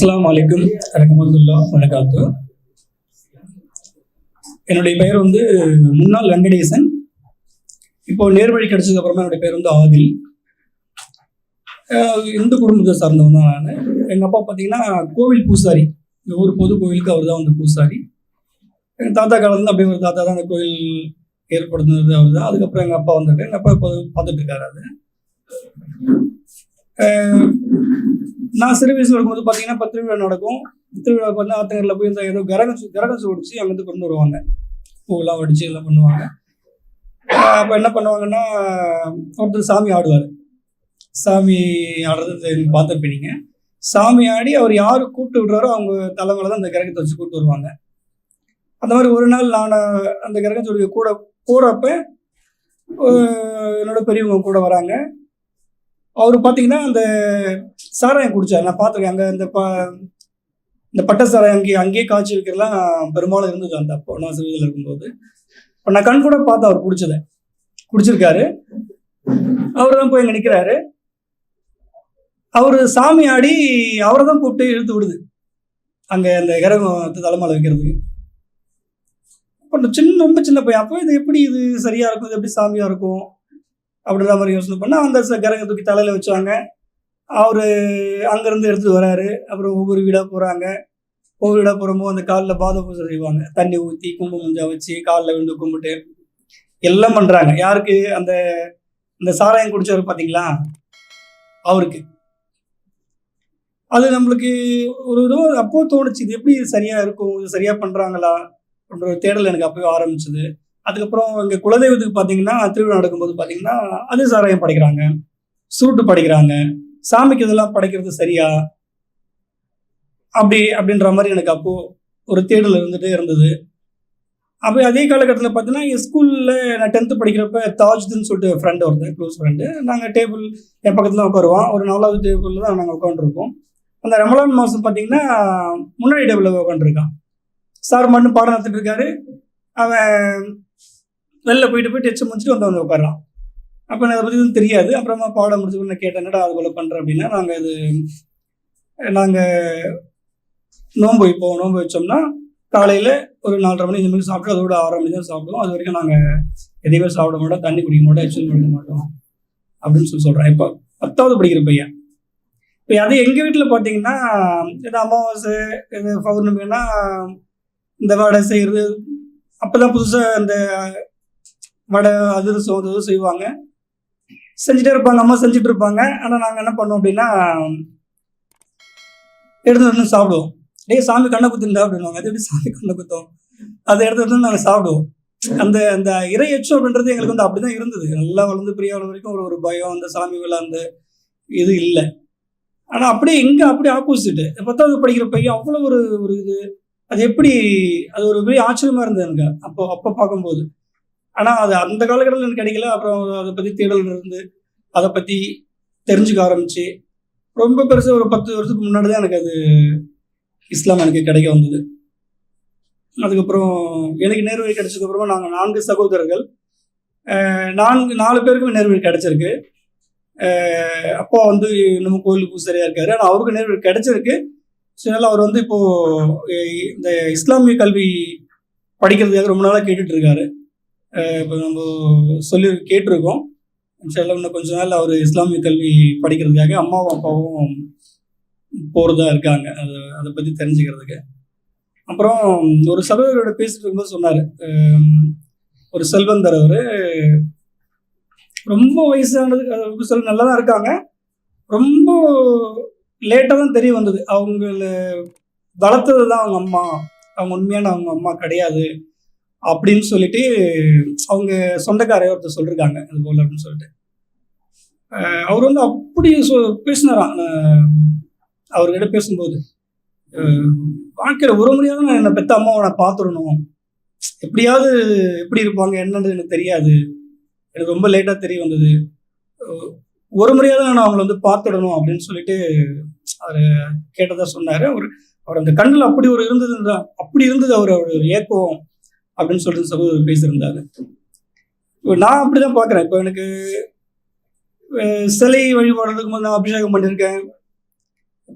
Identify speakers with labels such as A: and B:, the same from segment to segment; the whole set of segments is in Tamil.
A: அஸ்லாம் அலைக்கும் ரஹமதுல்லா வணக்காத்து என்னுடைய பெயர் வந்து முன்னாள் வெங்கடேசன். இப்போ நேர்வழி கிடைச்சதுக்கு அப்புறமா என்னுடைய பேர் வந்து ஆதில். இந்து குடும்பத்தை சார்ந்தவன் தான் நான். எங்கள் அப்பா பார்த்தீங்கன்னா கோவில் பூசாரி. இந்த ஊர் பொது கோவிலுக்கு அவர் தான் வந்து பூசாரி. எங்கள் தாத்தா காலத்துல அப்படியே ஒரு தாத்தா தான் அந்த கோயில் ஏற்படுத்தினது அவர் தான் அதுக்கப்புறம் எங்கள் அப்பா வந்துட்டு எங்கள் அப்பா இப்போ பார்த்துட்டு இருக்காரு அது. நான் சிறு வயசுல இருக்கும்போது பார்த்தீங்கன்னா இப்போ திருவிழா நடக்கும். திருவிழா வந்து ஆத்தங்கரில் போய் இந்த ஏதோ கரகம் சு- கரகம் சோடிச்சு அங்கேருந்து கொண்டு வருவாங்க. பூவெல்லாம் ஒடிச்சு எல்லாம் பண்ணுவாங்க. அப்போ என்ன பண்ணுவாங்கன்னா ஒருத்தர் சாமி ஆடுவார். சாமி ஆடுறது தெ- சாமி ஆடி அவர் யார் கூப்பிட்டு விடுறாரோ அவங்க தலைமையில தான் அந்த கிரகத்தை வச்சு கூப்பிட்டு வருவாங்க. அந்த மாதிரி ஒரு நாள் நான் அந்த கிரகத்துடைய கூட போகிறப்ப என்னோட பெரியவங்க கூட வராங்க. அவர் பார்த்தீங்கன்னா அந்த சாராயம் குடிச்சார். நான் பார்த்துருக்கேன் அங்கே இந்த ப இந்த பட்ட சாராயம் அங்கே அங்கேயே காய்ச்சி வைக்கிறதுலாம் பெரும்பாலும் இருந்தது அந்த அப்போ. நான் சிறுவதில் இருக்கும்போது. இப்போ நான் கண் கூட பார்த்தேன் அவர் குடிச்சதை. குடிச்சிருக்காரு. அவர் தான் போய் அங்கே நிற்கிறாரு அவர் சாமி ஆடி அவரை தான் கூப்பிட்டு இழுத்து விடுது. அங்கே அந்த கிரகம் தலைமையில் வைக்கிறதுக்கு. அப்போ சின்ன ரொம்ப சின்ன பையன். அப்போ இது எப்படி இது சரியா இருக்கும்? இது எப்படி சாமியா இருக்கும்? அப்படின்ற மாதிரி யோசனை பண்ணால் அந்த கரங்க தூக்கி தலையில் வச்சாங்க. அவர் அங்கேருந்து எடுத்துட்டு வராரு. அப்புறம் ஒவ்வொரு வீடாக போகிறாங்க ஒவ்வொரு வீடாக போகிறப்போ அந்த காலில் பாத பூஜை செய்வாங்க. தண்ணி ஊற்றி குங்குமம் முஞ்சா வச்சு காலில் விழுந்து கும்பிட்டு எல்லாம் பண்ணுறாங்க யாருக்கு? அந்த இந்த சாராயம் குடிச்சவர் பார்த்தீங்களா அவருக்கு. அது நம்மளுக்கு ஒரு இதோ அப்போ தோணுச்சு. இது எப்படி இது சரியாக இருக்கும்? இது சரியாக பண்ணுறாங்களா அப்படின்ற ஒரு தேடல் எனக்கு அப்போவே ஆரம்பிச்சது. அதுக்கப்புறம் இங்கே குலதெய்வத்துக்கு பார்த்தீங்கன்னா திருவிழா நடக்கும்போது பார்த்தீங்கன்னா அது சாராயம் படைக்கிறாங்க. சுருட்டு படைக்கிறாங்க. சாமிக்கு இதெல்லாம் படைக்கிறது சரியா? அப்படி அப்படின்ற மாதிரி எனக்கு அப்போது ஒரு தேடல் இருந்துகிட்டே இருந்தது. அப்போ அதே காலகட்டத்தில் பார்த்தீங்கன்னா என் ஸ்கூலில் நான் டென்த்து படிக்கிறப்ப தாஜ்துன்னு சொல்லிட்டு ஃப்ரெண்டு ஒருத்தன் க்ளோஸ் ஃப்ரெண்டு நாங்கள் டேபிள் என் பக்கத்தில் உட்காருவோம். ஒரு நாலாவது டேபிளில் தான் நாங்கள் உட்காந்துருப்போம் அந்த ரமலான் மாதம் பார்த்தீங்கன்னா முன்னாடி டேபிளில் உட்காந்துருக்கான் சார் மட்டும் பாடம் நடத்திட்டு இருக்காரு. அவன் வெளில போயிட்டு போய் டெஸ்ட் முடிச்சுட்டு வந்து வந்து உட்காரான் அப்போ எனக்கு அதை பற்றி எதுவும் தெரியாது. அப்புறமா பாடம் முடிச்சு நான் கேட்டேன் என்னடா அது போல் பண்ணுறேன் அப்படின்னா நாங்கள் இது நாங்கள் நோன்பு வைப்போம். நோன்பு வச்சோம்னா காலையில் ஒரு நாலரை மணி இந்த மாதிரி சாப்பிட்டு அதோட ஆறரை மணி தான் சாப்பிடுவோம். அது வரைக்கும் நாங்கள் எதையுமே சாப்பிட மாட்டோம். தண்ணி குடிக்க மாட்டோம் எக்ஸசைஸ் பண்ண மாட்டோம் அப்படின்னு சொல்லி சொல்கிறேன் இப்போ பத்தாவது படிக்கிற பையன். இப்போ அது எங்கள் வீட்டில் பார்த்தீங்கன்னா இது அமாவாசை இது பௌர்ணமின்னா இந்த வடை செய்கிறது அப்போ தான் புதுசாக இந்த வடை அதிரசம் அது செய்வாங்க. செஞ்சுட்டே இருப்பாங்க அம்மா செஞ்சுட்டு இருப்பாங்க. ஆனால் நாங்கள் என்ன பண்ணோம் அப்படின்னா எடுத்து வந்து சாப்பிடுவோம். டேய் சாமி கண்ணை குத்துண்டா? அப்படின்வாங்க அது எப்படி சாமி கண்ணை குத்தோம்? அதை எடுத்து வந்து நாங்கள் சாப்பிடுவோம். அந்த அந்த இறையச்சம் அப்படின்றது எங்களுக்கு வந்து அப்படிதான் இருந்தது. நல்லா வளர்ந்து பெரிய வளர்ந்த வரைக்கும் ஒரு ஒரு பயம் அந்த சாமி விழா அந்த இது இல்லை. ஆனா அப்படியே எங்க அப்படியே ஆப்போசிட் பத்தாவது படிக்கிற பையன் அவ்வளவு ஒரு ஒரு இது. அது எப்படி அது ஒரு பெரிய ஆச்சரியமா இருந்தது எனக்கு. அப்போ அப்போ பார்க்கும்போது. ஆனால் அது அந்த காலகட்டத்தில் எனக்கு கிடைக்கல. அப்புறம் அதை பற்றி தேடல் இருந்து அதை பற்றி தெரிஞ்சுக்க ஆரம்பிச்சு ரொம்ப பெருசாக ஒரு பத்து வருஷத்துக்கு முன்னாடி தான் எனக்கு அது இஸ்லாம் எனக்கு கிடைக்க வந்தது. அதுக்கப்புறம் எனக்கு நேர்வழி கிடைச்சதுக்கப்புறமா நாங்கள் நான்கு சகோதரர்கள். நான்கு நாலு பேருக்கும் நேர்வழி கிடைச்சிருக்கு. அப்பா வந்து நம்ம கோயில் பூசாரியா இருக்காரு. ஆனால் அவருக்கு நேர்வழி கிடைச்சிருக்கு. அதனால அவர் வந்து இப்போது இந்த இஸ்லாமிய கல்வி படிக்கிறதுக்காக ரொம்ப நாளாக கேட்டுட்ருக்காரு இருக்காரு. இப்போ நம்ம சொல்லி கேட்டிருக்கோம். இன்ஷால்லா இன்னும் கொஞ்ச நாள் அவர் இஸ்லாமிய கல்வி படிக்கிறதுக்காக அம்மாவும் அப்பாவும் போகிறதா இருக்காங்க. அதை அதை பற்றி தெரிஞ்சுக்கிறதுக்கு. அப்புறம் ஒரு சகோதரோட பேசிட்டு இருக்கும்போது சொன்னார். ஒரு செல்வந்தர் அவர். ரொம்ப வயசானது சொல்ல நல்லா தான் இருக்காங்க. ரொம்ப லேட்டாக தான் தெரிய வந்தது. அவங்கள வளர்த்தது தான் அவங்க அம்மா. அவங்க உண்மையான அவங்க அம்மா கிடையாது. அப்படின்னு சொல்லிட்டு அவங்க சொந்தக்காரைய ஒருத்தர் சொல்லியிருக்காங்க அது போல அப்படின்னு சொல்லிட்டு. அவர் வந்து அப்படி சொ பேசினாராம் அவர்கிட்ட பேசும்போது வாழ்க்கையில் வாழ்க்கையில ஒரு முறையாவது நான் என்னை பெத்த அம்மாவை நான் பார்த்துடணும். எப்படியாவது எப்படி இருப்பாங்க என்னன்னு எனக்கு தெரியாது. எனக்கு ரொம்ப லேட்டாக தெரிய வந்தது. ஒரு முறையாவது நான் அவங்கள வந்து பார்த்துடணும் அப்படின்னு சொல்லிட்டு அவர் கேட்டதா சொன்னார். அவர் அவர் அந்த கண்ணில் அப்படி ஒரு இருந்தது அப்படி இருந்தது அவர் அவர் ஏக்கம். அப்படின்னு சொல்லிட்டு சகோதரர் பேசியிருந்தாரு. இப்போ நான் அப்படிதான் பார்க்குறேன். இப்போ எனக்கு சிலை வழிபாடுறதுக்கு நான் அபிஷேகம் பண்ணியிருக்கேன்.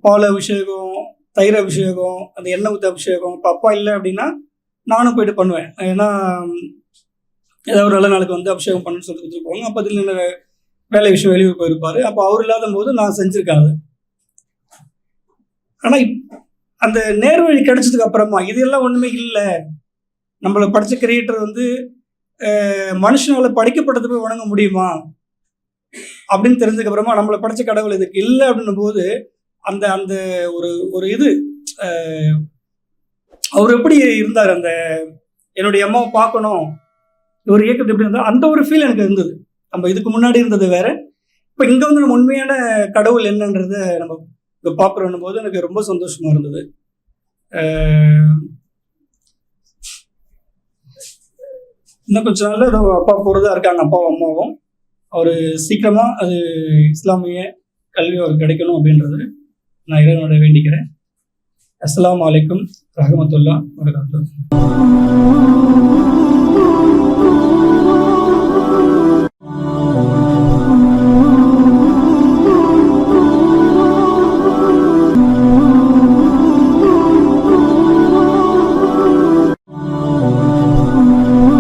A: பால் அபிஷேகம் தயிர் அபிஷேகம் அந்த எண்ணெய் ஊற்ற அபிஷேகம். இப்போ அப்பா இல்லை அப்படின்னா நானும் போயிட்டு பண்ணுவேன். ஏன்னா ஏதாவது ஒரு நல்ல நாளுக்கு வந்து அபிஷேகம் பண்ணணும்னு சொல்லி கொடுத்துட்டு அப்போ அதில் என்ன வேலை விஷயம் வெளியூர் போயிருப்பாரு. அப்போ அவர் இல்லாத போது நான் செஞ்சிருக்கேன் அது. ஆனால் அந்த நேர்வழி கிடைச்சதுக்கு அப்புறமா இதெல்லாம் ஒன்றுமே இல்லை. நம்மளை படித்த கிரியேட்டர் வந்து அஹ், மனுஷனால படிக்கப்பட்டது போய் வணங்க முடியுமா? அப்படின்னு தெரிஞ்சதுக்கு அப்புறமா நம்மளை படிச்ச கடவுள் இதுக்கு இல்லை அப்படின்னும் போது அந்த அந்த ஒரு ஒரு இது அவர் எப்படி இருந்தார்? அந்த என்னுடைய அம்மாவை பார்க்கணும். ஒரு இயக்கத்தை எப்படி இருந்தால் அந்த ஒரு ஃபீல் எனக்கு இருந்தது. நம்ம இதுக்கு முன்னாடி இருந்தது வேற. இப்போ இங்கே வந்து நம்ம உண்மையான கடவுள் என்னன்றதை நம்ம இப்போ பார்க்குறோன்னும் போது எனக்கு ரொம்ப சந்தோஷமாக இருந்தது. இன்னும் கொஞ்ச நாள்ல ஏதோ அப்பா போகிறதா இருக்காங்க அப்பாவும் அம்மாவும். அவர் சீக்கிரமா அது இஸ்லாமிய கல்வி அவர் கிடைக்கணும் அப்படின்றது நான் இறைவனோட வேண்டிக்கிறேன். அஸ்லாம் அலைக்கும் ரஹமத்துல்லா வரகாத்து